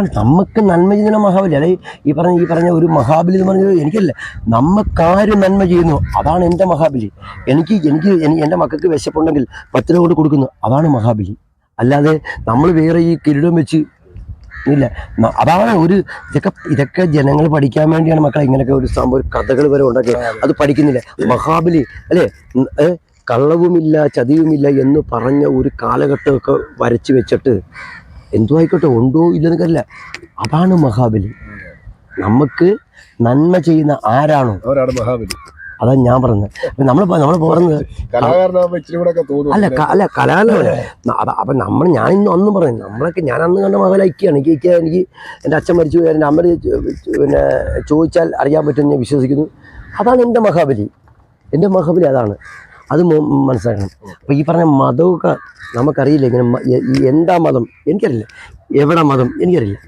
അതാണ് നമുക്ക് നന്മ ചെയ്യുന്ന മഹാബലി അല്ലെ? ഈ പറഞ്ഞ ഈ പറഞ്ഞ ഒരു മഹാബലി എന്ന് പറഞ്ഞത് എനിക്കല്ല. നമുക്കാര് നന്മ ചെയ്യുന്നു അതാണ് എന്റെ മഹാബലി. എനിക്ക് എനിക്ക് എനി- എന്റെ മക്കൾക്ക് വിശപ്പുണ്ടെങ്കിൽ പത്ത് രൂപ കൊണ്ട് കൊടുക്കുന്നു അതാണ് മഹാബലി. അല്ലാതെ നമ്മൾ വേറെ ഈ കിരീടം വെച്ച് ഇല്ല. അതാണ് ഒരു ഇതൊക്കെ ഇതൊക്കെ ജനങ്ങൾ പഠിക്കാൻ വേണ്ടിയാണ് മക്കളെ ഇങ്ങനെയൊക്കെ ഒരു സംഭവം കഥകൾ വരെ ഉണ്ടാക്കി അത് പഠിക്കുന്നില്ല. മഹാബലി അല്ലേ? കള്ളവുമില്ല ചതിയുമില്ല എന്ന് പറഞ്ഞ ഒരു കാലഘട്ടമൊക്കെ വരച്ച് വെച്ചിട്ട് എന്തോ ആയിക്കോട്ടെ ഉണ്ടോ ഇല്ലെന്ന് കറില്ല അതാണ് മഹാബലി. നമുക്ക് നന്മ ചെയ്യുന്ന ആരാണോ? അവരാണ് മഹാബലി. അതാ ഞാൻ പറഞ്ഞത്. നമ്മൾ നമ്മൾ കൂടെ ഒക്കെ അല്ല അല്ല കലാകാരനാണ്. അപ്പൊ നമ്മൾ ഞാൻ ഇന്ന് ഒന്നും പറഞ്ഞു നമ്മളൊക്കെ ഞാൻ അന്ന് കണ്ട മകളെ ഐക്യാണ് എനിക്ക് എനിക്ക് എനിക്ക് എന്റെ അച്ഛൻ മരിച്ചു പോയി എന്റെ അമ്മ പിന്നെ ചോദിച്ചാൽ അറിയാൻ പറ്റുമെന്ന് ഞാൻ വിശ്വസിക്കുന്നു. അതാണ് എന്റെ മഹാബലി. എന്റെ മഹാബലി അതാണ്. അത് മനസ്സിലാക്കണം. അപ്പോൾ ഈ പറഞ്ഞ മതമൊക്കെ നമുക്കറിയില്ല ഇങ്ങനെ എന്താ മതം? എനിക്കറിയില്ല. എവിടെ മതം? എനിക്കറിയില്ല.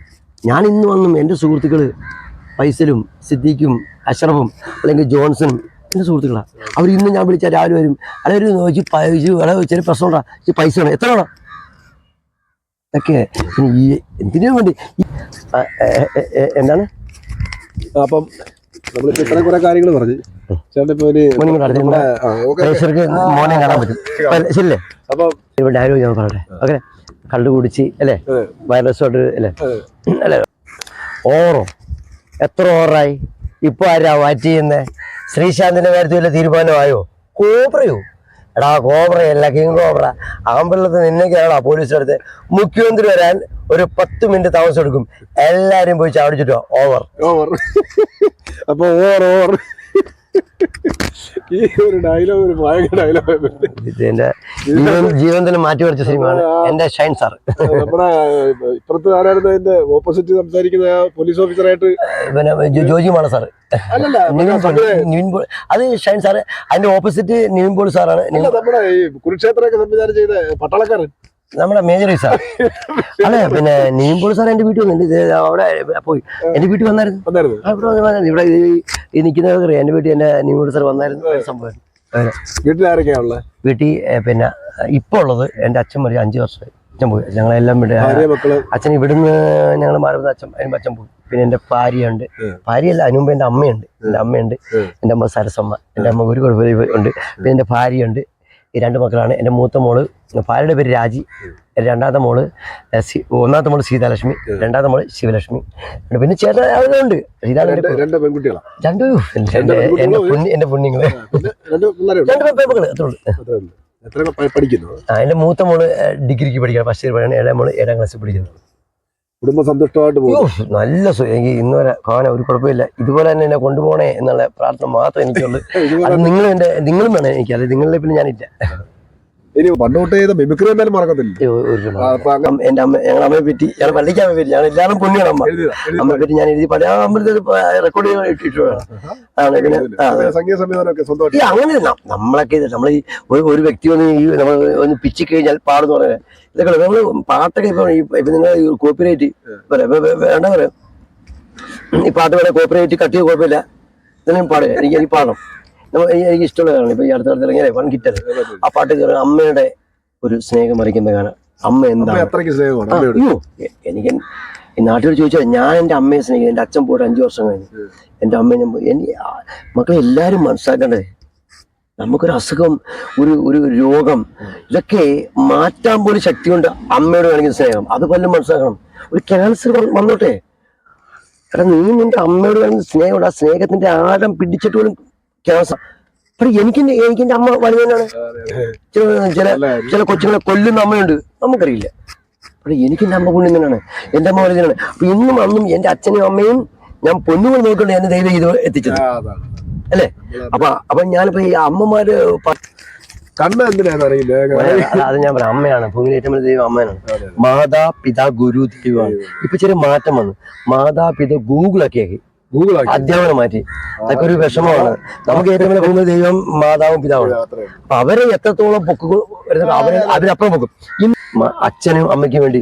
ഞാൻ ഇന്ന് വന്നും എന്റെ സുഹൃത്തുക്കൾ ഫൈസലും സിദ്ദീഖും അഷറഫും അല്ലെങ്കിൽ ജോൺസണും എന്റെ സുഹൃത്തുക്കളാണ് അവർ ഇന്ന് ഞാൻ വിളിച്ചാൽ രാവിലെ വരും. നോക്കി പൈസ വേറെ ചെറിയ പ്രശ്നം ഉണ്ടാ ഈ പൈസ വേണം. എത്ര വേണം? ഇതൊക്കെ ഈ എന്തിനു വേണ്ടി? എന്താണ്? അപ്പം നമ്മൾ ഇത്ര കുറേ കാര്യങ്ങൾ പറഞ്ഞു. മോനെ കാണാൻ പറ്റും. അപ്പൊ ശരിയല്ലേ? അപ്പം ഇവിടെ ഡയലോഗ് ഞാൻ പറയട്ടെ ഓക്കെ. കള്ളു കുടിച്ച് അല്ലേ? വൈറസ് അല്ലേ. അല്ലേ? ഓറോ. എത്ര ഓറായി? ഇപ്പൊ ആരാ വാറ്റ് ചെയ്യുന്നേ? ശ്രീശാന്തിന്റെ കാര്യത്തിൽ വല്ല തീരുമാനമായോ? കോബ്രയോ. എടാ കോബ്രയല്ല കിങ് കോബ്ര. ആമ്പിള്ളത്ത് നിന്നേക്കാണ് പോലീസ് അടുത്ത്. മുഖ്യമന്ത്രി വരാൻ ഒരു പത്ത് മിനിറ്റ് താമസം എടുക്കും. എല്ലാരും പോയി ചാടിച്ചിട്ടോ ഓവർ. ഓവർ. അപ്പൊ ഓവർ ഓവർ ഈ ഒരു ഡയലോഗ് ഒരു ഭയങ്കര ഡയലോഗ് ഇതിന്റെ ജീവൻ തന്നെ മാറ്റി വരച്ച സിനിമയാണ്. എന്റെ ഷൈൻ സാർ. നമ്മുടെ ഇപ്പുറത്ത് ആരായിരുന്നു അതിന്റെ ഓപ്പോസിറ്റ് സംസാരിക്കുന്ന പോലീസ് ഓഫീസറായിട്ട് പിന്നെ സാർ ജോജി മാണ സാർ അത് ഷൈൻ സാറ്. അതിന്റെ ഓപ്പോസിറ്റ് നിവിൻ പോളി സാറാണ്. നമ്മുടെ ഈ കുരുക്ഷേത്രമൊക്കെ സംവിധാനം ചെയ്ത പട്ടാളക്കാരൻ. നമ്മുടെ മേജർ സാർ അതെ പിന്നെ നീമ്പോൾ പോൾ സാർ എന്റെ വീട്ടിൽ വന്നു അവിടെ പോയി. എന്റെ വീട്ടിൽ വന്നായിരുന്നു. ഇവിടെ ഇവിടെ ഈ- നിൽക്കുന്ന നിൽക്കുന്നവർക്ക് അറിയാം? എന്റെ വീട്ടിൽ എന്റെ നീമ്പോൾ സാർ വന്നായിരുന്നു. സംഭവം. വീട്ടിൽ ആരൊക്കെയാ ഉള്ളത് വീട്ടിൽ പിന്നെ ഇപ്പൊ ഉള്ളത് എന്റെ അച്ഛൻ മരി അഞ്ചു വർഷമായി അച്ഛൻ പോയി. ഞങ്ങളെല്ലാം മക്കൾ? അച്ഛൻ ഇവിടുന്ന് ഞങ്ങൾ മാറുന്ന അച്ഛൻ അതിന് അച്ഛൻ പോയി. പിന്നെ എന്റെ ഭാര്യയുണ്ട്. ഉണ്ട് ഭാര്യയല്ല അല്ല മുമ്പ് എന്റെ അമ്മയുണ്ട് എന്റെ അമ്മയുണ്ട്. എന്റെ എന്റെ അമ്മ സരസമ്മ. എന്റെ അമ്മ ഒരു കുഴപ്പമില്ല. ഉണ്ട്. പിന്നെ എന്റെ ഭാര്യയുണ്ട്. ഈ രണ്ട് മക്കളാണ്. എന്റെ മൂത്ത മോൾ ഭാര്യയുടെ പേര് രാജി രണ്ടാമത്തെ മോൾ സി- ഒന്നാമത്തെ മോൾ സീതാലക്ഷ്മി രണ്ടാമത്തെ മോൾ ശിവലക്ഷ്മി. പിന്നെ ചേട്ടൻ എന്റെ രണ്ട് എന്റെ പുണ്യങ്ങൾ രണ്ട് പിള്ളേരുണ്ട്. രണ്ട് പെൺമക്കൾ അത്രേ ഉള്ളൂ. അത്രേ ഉള്ളൂ. എത്ര പ- പഠിക്കുന്നു ആ എന്റെ മൂത്ത മോൾ ഡിഗ്രിക്ക് പഠിക്കണം ഫസ്റ്റ് ഇയർ പഠിക്കണം ഏഴാം മോൾ ഏഴാം ക്ലാസ്സിൽ പഠിക്കുന്നു. കുടുംബ സന്തുഷ്ടമായിട്ട് പോകും നല്ല എനിക്ക് ഇന്ന് വരെ കാണാൻ ഒരു കുഴപ്പമില്ല. ഇതുപോലെ തന്നെ എന്നെ കൊണ്ടുപോകണേ എന്നുള്ള പ്രാർത്ഥന മാത്രമേ എനിക്കുള്ളൂ. അത് നിങ്ങൾ എന്റെ നിങ്ങളും വേണം എനിക്ക് അത് നിങ്ങളുടെ പിന്നെ ഞാനില്ല. ഇനി പണ്ടോട്ട് ചെയ്ത മിമിക്രി എന്തായാലും മറക്കത്തില്ല. എന്റെ അമ്മ ഞങ്ങളുടെ അമ്മയെ പറ്റി ഞങ്ങൾ പള്ളിക്കാൻ പറ്റി ഞങ്ങൾ എല്ലാവരും പുണ്യാണ് അമ്മ. അമ്മയെ പറ്റി ഞാൻ എഴുതി പഴയ അമ്പലത്തിൽ റെക്കോർഡ് ചെയ്യാൻ ഇട്ടിട്ടുണ്ട് അങ്ങനെ നമ്മളൊക്കെ ഇത് നമ്മൾ ഈ ഒരു ഒരു വ്യക്തി ഒന്ന് ഈ നമ്മൾ ഒന്ന് പിച്ച് കഴിഞ്ഞാൽ പാടുന്ന പറയാം ഇതൊക്കെ നമ്മൾ പാട്ടൊക്കെ ഇപ്പൊ ഈ- ഇപ്പൊ നിങ്ങൾ കോപ്പിറൈറ്റ് വേണ്ട പറയാം? ഈ പാട്ട് വേണേ കോപ്പിറൈറ്റ് കട്ട് ചെയ്ത് കുഴപ്പമില്ല. ഇതെല്ലാം പാടുക. എനിക്ക് എനിക്ക് പാടണം. എനിക്ക് ഇഷ്ടമുള്ള കാരണം ഇപ്പൊ ഈ അടുത്ത കാലത്ത് ഇറങ്ങിയ വൺ കിറ്റർ ആ പാട്ട് കയറി അമ്മയുടെ ഒരു സ്നേഹം അറിയിക്കുന്ന ഗാനം. അമ്മ എന്താ അയ്യോ എനിക്ക് നാട്ടിൽ ചോദിച്ചാൽ ഞാൻ എന്റെ അമ്മയെ സ്നേഹിക്കും എന്റെ അച്ഛൻ പോയിട്ട് അഞ്ചു വർഷം കഴിഞ്ഞു. എന്റെ അമ്മയെ ഞാൻ എനിക്ക് മക്കളെ എല്ലാരും മനസ്സിലാക്കേണ്ടത് നമുക്കൊരു അസുഖം ഒരു ഒരു രോഗം ഇതൊക്കെ മാറ്റാൻ പോലും ശക്തി കൊണ്ട് അമ്മയോട് കാണിക്കുന്ന സ്നേഹം. അത് പലരും മനസ്സിലാക്കണം. ഒരു ക്യാൻസർ വന്നോട്ടെ. എടാ നീ നിന്റെ അമ്മയോട് കാണിക്കുന്ന സ്നേഹമുണ്ട് ആ സ്നേഹത്തിന്റെ ആഴം പിടിച്ചിട്ട് പോലും പക്ഷെ എനിക്ക് എനിക്ക് എന്റെ അമ്മ വലുതന്നെയാണ് ചില ചില കൊച്ചുങ്ങളെ കൊല്ലുന്ന അമ്മയുണ്ട്. നമുക്കറിയില്ല. പക്ഷെ എനിക്ക് എന്റെ അമ്മ പുണ്യം എന്റെ അമ്മ വലുതാണ് അപ്പൊ ഇന്നും അന്നും എന്റെ അച്ഛനും അമ്മയും ഞാൻ പൊന്നുകൾ നോക്കിക്കൊണ്ട് എന്നെ ദൈവം ഇത് എത്തിച്ചത്. അല്ലേ? അപ്പൊ അപ്പൊ ഞാനിപ്പോ ഈ അമ്മമാര് കണ്ണ് അത് ഞാൻ പറയാം. അമ്മയാണ്. ഭൂമിയിലെ ഏറ്റവും വലിയ ദൈവം അമ്മയാണ്. മാതാ പിതാ ഗുരു ദൈവമാണ്. ഇപ്പൊ ചെറിയ മാറ്റം വന്നു. മാതാ പിത ഗൂഗിളൊക്കെ ആക്കി ഗൂഗിൾ അധ്യാപനം മാറ്റി. അതൊക്കെ ഒരു വിഷമമാണ്. നമുക്ക് ഏറ്റവും വലിയ ഭൂമി ദൈവം മാതാവും പിതാവും അപ്പൊ അവരെ എത്രത്തോളം പൊക്കുക വരുന്നത് അവരെ അവരപ്പുറം പൊക്കും. അച്ഛനും അമ്മയ്ക്കും വേണ്ടി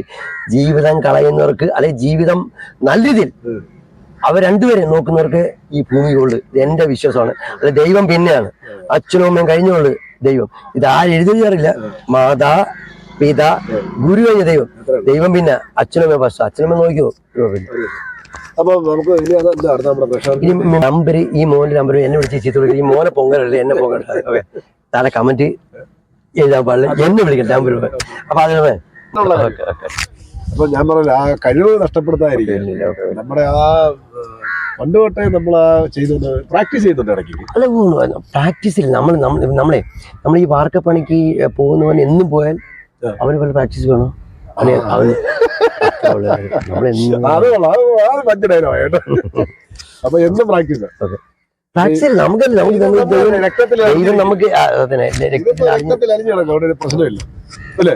ജീവിതം കളയുന്നവർക്ക് അല്ലെങ്കിൽ ജീവിതം നല്ല രീതിയിൽ. അവർ രണ്ടുപേരെ നോക്കുന്നവർക്ക് ഈ ഭൂമി കൊണ്ട് എന്റെ വിശ്വാസമാണ്. അല്ല ദൈവം പിന്നെയാണ്. അച്ഛനും അമ്മയും കഴിഞ്ഞുള്ളു ദൈവം. ഇത് ആരും എഴുതിയറിയില്ല. മാതാ പിത ഗുരു കഴിഞ്ഞ ദൈവം. ദൈവം പിന്നെ അച്ഛനമ്മ ഫസ്റ്റ്. അച്ഛനമ്മ നോക്കിയോ പിന്നെ അപ്പൊ നമുക്ക് ഇനി അത് അടുത്ത നമ്മുടെ പ്രശ്നം. ഈ നമ്പർ ഈ മോന്റെ നമ്പർ എന്നെ വിളിച്ച് ചീത്ത ഈ മോനെ പൊങ്ങലല്ലേ എന്നെ പൊങ്ങല ഓക്കെ. താഴെ കമന്റ് എഴുതാൻ പാടില്ല. എന്നെ വിളിക്കട്ടെ നമ്പർ അപ്പൊ അതിനെ അപ്പൊ ഞാൻ പറഞ്ഞില്ല ആ കഴിവ് നഷ്ടപ്പെടുത്താതിരിക്കും നമ്മുടെ ആ പണ്ട് തൊട്ടേ നമ്മൾ ആ ചെയ്യുന്നുണ്ട് പ്രാക്ടീസ് ചെയ്യുന്നുണ്ട് ഇടയ്ക്ക്. അല്ല പ്രാക്ടീസിൽ നമ്മൾ നമ്മളെ നമ്മൾ ഈ വാർക്കപ്പണിക്ക് പോകുന്നവൻ എന്നും പോയാൽ. അവന് പല പ്രാക്ടീസ് വേണോ? അവന് അവന് അപ്പൊ എന്നും പ്രാക്ടീസ്. പ്രാക്ടീസ് നമുക്ക് നമുക്ക് നമുക്ക് പ്രശ്നമില്ല. അല്ലേ?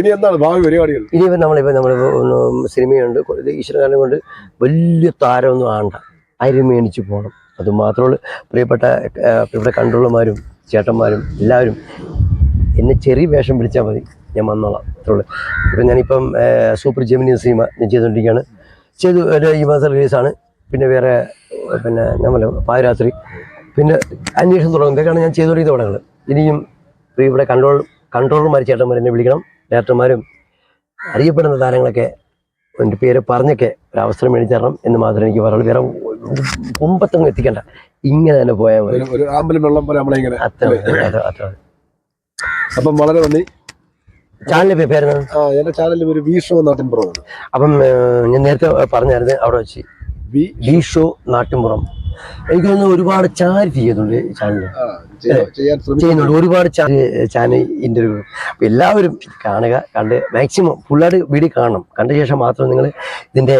ഇനി എന്താണ്? ഭാവി പരിപാടികൾ. ഇനിയിപ്പോൾ നമ്മളിപ്പോൾ നമ്മൾ സിനിമയുണ്ട് ഈശ്വരകാലം കൊണ്ട് വലിയ താരമൊന്നും ആണ്ട. അരി മേണിച്ച് പോകണം അത് മാത്രമുള്ള പ്രിയപ്പെട്ട ഇവിടെ പ്രിയപ്പെട്ട കൺട്രോളർമാരും ചേട്ടന്മാരും എല്ലാവരും എന്നെ ചെറിയ വേഷം പിടിച്ചാൽ മതി. ഞാൻ വന്നോളാം. അത്രയുള്ളൂ ഇപ്പം ഞാനിപ്പം സൂപ്പർ ജെമിനി സിനിമ ഞാൻ ചെയ്തുകൊണ്ടിരിക്കുകയാണ്. ചെയ്തു ഒരു ഈ മാസം റിലീസാണ്. പിന്നെ വേറെ പിന്നെ ഞാൻ പറയാം പാതിരാത്രി. പിന്നെ അന്വേഷണം തുടങ്ങും. ഇതൊക്കെയാണ് ഞാൻ ചെയ്തുകൊണ്ടിരിക്കുന്ന പടങ്ങൾ ഇനിയും ഇവിടെ കൺട്രോൾ കൺട്രോളർമാർ ചേട്ടന്മാർ എന്നെ വിളിക്കണം. ഡയറക്ടർമാരും അറിയപ്പെടുന്ന താരങ്ങളൊക്കെ എന്റെ പേര് പറഞ്ഞൊക്കെ ഒരു അവസരം മേടിച്ചു തരണം എന്ന് മാത്രമേ എനിക്ക് പറയുള്ളൂ വേറെ മുമ്പത്തൊന്നും എത്തിക്കണ്ട. ഇങ്ങനെ തന്നെ പോയാൽ അത്ര അത്ര അത്ര മതി. അപ്പം വളരെ നന്ദി. ചാനലിന്റെ പേര് ആ എന്റെ ചാനലിൽ ഒരു വി ഷോ നാട്ടിൻപുറം അപ്പം ഞാൻ നേരത്തെ പറഞ്ഞായിരുന്നു അവിടെ വെച്ച്. വി ഷോ നാട്ടിൻപുറം. എനിക്ക് തോന്നുന്നു ഒരുപാട് ചാരിറ്റി ചെയ്യുന്നുണ്ട് ചാനലിൽ ചെയ്യുന്നുണ്ട്. ഒരുപാട് ചാനൽ ഇന്റർവ്യൂ അപ്പൊ എല്ലാവരും കാണുക കണ്ട് മാക്സിമം ഫുള്ളായിട്ട് വീഡിയോ കാണണം. കണ്ട ശേഷം മാത്രം നിങ്ങൾ ഇതിന്റെ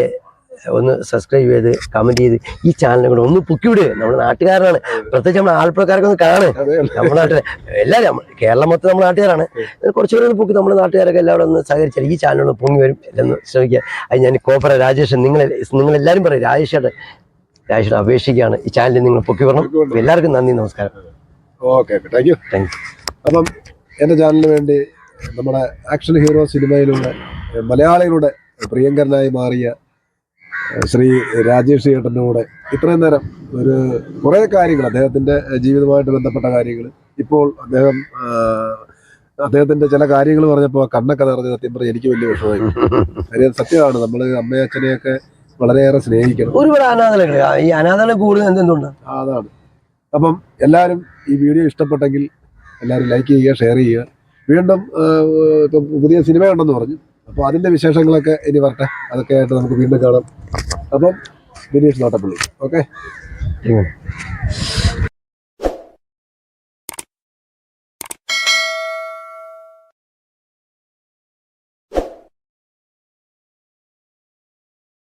ഒന്ന് സബ്സ്ക്രൈബ് ചെയ്ത് കമന്റ് ചെയ്ത് ഈ ചാനലിനെ കൂടെ ഒന്ന് പൊക്കിവിടുക നമ്മുടെ നാട്ടുകാരാണ്. പ്രത്യേകിച്ച് നമ്മുടെ ആലപ്പുഴക്കാരൊക്കെ ഒന്ന് കാണ്. നമ്മുടെ നാട്ടിലെ എല്ലാവരും കേരളം മൊത്തം നമ്മുടെ നാട്ടുകാരാണ്. കുറച്ചുകൂടെ ഒന്ന് പൊക്കി നമ്മുടെ നാട്ടുകാരൊക്കെ എല്ലാവരും ഒന്ന് സഹകരിച്ചാൽ ഈ ചാനലൊന്ന് പൊങ്ങി വരും. എന്ന് ശ്രമിക്കുക. അത് ഞാൻ കോപ്പറ രാജേഷൻ നിങ്ങൾ നിങ്ങൾ എല്ലാവരും പറയും. രാജേഷേട്ടൻ രാജേഷേട്ടൻ അപേക്ഷിക്കുകയാണ്. ഈ ചാനലിൽ നിങ്ങൾ പൊക്കി വരണം എല്ലാവർക്കും നന്ദി നമസ്കാരം. Okay thank you thank you അപ്പം എന്റെ ചാനലിന് വേണ്ടി നമ്മുടെ ആക്ഷൻ ഹീറോ സിനിമയിലൂടെ മലയാളികളുടെ പ്രിയങ്കരനായി മാറിയ ശ്രീ രാജേഷ് ചേട്ടന്റെ കൂടെ ഇത്രയും നേരം ഒരു കുറേ കാര്യങ്ങൾ അദ്ദേഹത്തിന്റെ ജീവിതമായിട്ട് ബന്ധപ്പെട്ട കാര്യങ്ങൾ. ഇപ്പോൾ അദ്ദേഹം അദ്ദേഹത്തിന്റെ ചില കാര്യങ്ങൾ പറഞ്ഞപ്പോൾ കണ്ണൊക്കെ നിറഞ്ഞ് സത്യം പറഞ്ഞ് എനിക്ക് വലിയ വിഷമമായി. കാര്യം സത്യമാണ് നമ്മൾ അമ്മയും അച്ഛനെയൊക്കെ വളരെയേറെ സ്നേഹിക്കണം. ഒരുപാട് അനാഥകൾ ഈ അനാഥകളെ കൂടുതൽ എന്തെന്തുണ്ട്? ആ, അതാണ്. അപ്പം എല്ലാവരും ഈ വീഡിയോ ഇഷ്ടപ്പെട്ടെങ്കിൽ എല്ലാവരും ലൈക്ക് ചെയ്യുക ഷെയർ ചെയ്യുക. വീണ്ടും ഇപ്പം പുതിയ സിനിമ ഉണ്ടെന്ന് പറഞ്ഞു. അപ്പോൾ അതിന്റെ വിശേഷങ്ങളൊക്കെ ഇനി വരട്ടെ. അതൊക്കെ ആയിട്ട് നമുക്ക് വീണ്ടും കാണാം. അപ്പം വിനീഷ് നോട്ടപ്പള്ളി. ഓക്കെ